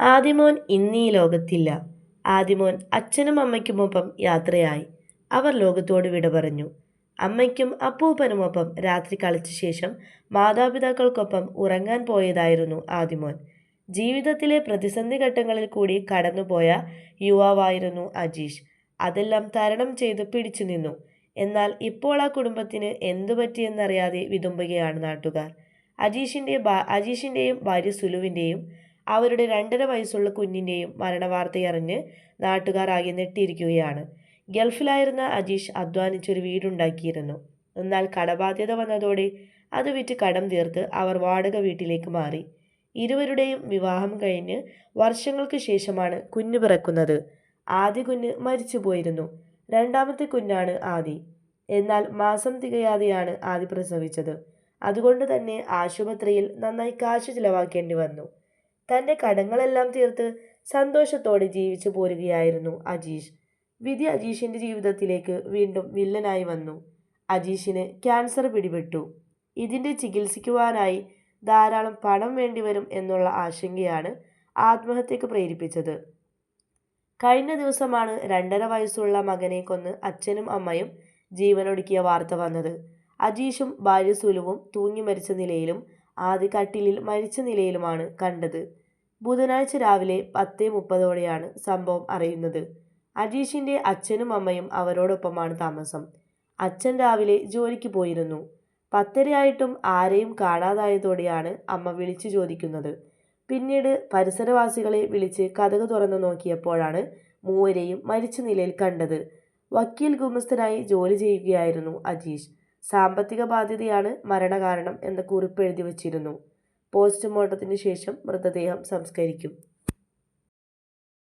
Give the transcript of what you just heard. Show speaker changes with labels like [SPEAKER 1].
[SPEAKER 1] ആദിമോൻ ഇന്നീ ലോകത്തില്ല. ആദിമോൻ അച്ഛനും അമ്മയ്ക്കുമൊപ്പം യാത്രയായി. അവർ ലോകത്തോട് വിട പറഞ്ഞു. അമ്മയ്ക്കും അപ്പൂപ്പനുമൊപ്പം രാത്രി കളിച്ച ശേഷം മാതാപിതാക്കൾക്കൊപ്പം ഉറങ്ങാൻ പോയതായിരുന്നു ആദിമോൻ. ജീവിതത്തിലെ പ്രതിസന്ധി ഘട്ടങ്ങളിൽ കൂടി കടന്നുപോയ യുവാവായിരുന്നു അജീഷ്. അതെല്ലാം തരണം ചെയ്ത് പിടിച്ചു നിന്നു. എന്നാൽ ഇപ്പോൾ ആ കുടുംബത്തിന് എന്തു പറ്റിയെന്നറിയാതെ വിതുമ്പുകയാണ് നാട്ടുകാർ. അജീഷിന്റെ അജീഷിന്റെയും ഭാര്യ സുലുവിന്റെയും അവരുടെ രണ്ടര വയസ്സുള്ള കുഞ്ഞിന്റെയും മരണവാർത്തയറിഞ്ഞ് നാട്ടുകാർ ആകെ ഞെട്ടിയിരിക്കുകയാണ്. ഗൾഫിലായിരുന്ന അജീഷ് അധ്വാനിച്ചൊരു വീടുണ്ടാക്കിയിരുന്നു. എന്നാൽ കടബാധ്യത വന്നതോടെ അത് വിറ്റ് കടം തീർത്ത് അവർ വാടക വീട്ടിലേക്ക് മാറി. ഇരുവരുടെയും വിവാഹം കഴിഞ്ഞ് വർഷങ്ങൾക്ക് ശേഷമാണ് കുഞ്ഞ് പിറക്കുന്നത്. ആദ്യ കുഞ്ഞ് മരിച്ചു പോയിരുന്നു രണ്ടാമത്തെ കുഞ്ഞാണ് ആദി. എന്നാൽ മാസം തികയാതെയാണ് ആദി പ്രസവിച്ചത്. അതുകൊണ്ട് തന്നെ ആശുപത്രിയിൽ നന്നായി കാശ് ചിലവാക്കേണ്ടി വന്നു. തന്റെ കടങ്ങളെല്ലാം തീർത്ത് സന്തോഷത്തോടെ ജീവിച്ചു പോരുകയായിരുന്നു അജീഷ്. വിധി അജീഷിന്റെ ജീവിതത്തിലേക്ക് വീണ്ടും വില്ലനായി വന്നു. അജീഷിന് ക്യാൻസർ പിടിപെട്ടു. ഇതിന്റെ ചികിത്സിക്കുവാനായി ധാരാളം പണം വേണ്ടിവരും എന്നുള്ള ആശങ്കയാണ് ആത്മഹത്യക്ക് പ്രേരിപ്പിച്ചത്. കഴിഞ്ഞ ദിവസമാണ് രണ്ടര വയസ്സുള്ള മകനെ കൊന്ന് അച്ഛനും അമ്മയും ജീവനൊടുക്കിയ വാർത്ത വന്നത്. അജീഷും ഭാര്യ സുലുവും തൂങ്ങി മരിച്ച നിലയിലും ആദ്യ കട്ടിലിൽ മരിച്ച നിലയിലുമാണ് കണ്ടത്. ബുധനാഴ്ച രാവിലെ പത്ത് മുപ്പതോടെയാണ് സംഭവം അറിയുന്നത്. അജീഷിന്റെ അച്ഛനും അമ്മയും അവരോടൊപ്പമാണ് താമസം. അച്ഛൻ രാവിലെ ജോലിക്ക് പോയിരുന്നു. പത്തരയായിട്ടും ആരെയും കാണാതായതോടെയാണ് അമ്മ വിളിച്ചു ചോദിക്കുന്നത്. പിന്നീട് പരിസരവാസികളെ വിളിച്ച് കഥക് തുറന്നു നോക്കിയപ്പോഴാണ് മൂവരെയും മരിച്ച നിലയിൽ കണ്ടത്. വക്കീൽ ഗുമസ്തനായി ജോലി ചെയ്യുകയായിരുന്നു അജീഷ്. സാമ്പത്തിക ബാധ്യതയാണ് മരണകാരണം എന്ന കുറിപ്പ് എഴുതി വച്ചിരുന്നു. പോസ്റ്റ്മോർട്ടത്തിന് ശേഷം മൃതദേഹം സംസ്കരിക്കും.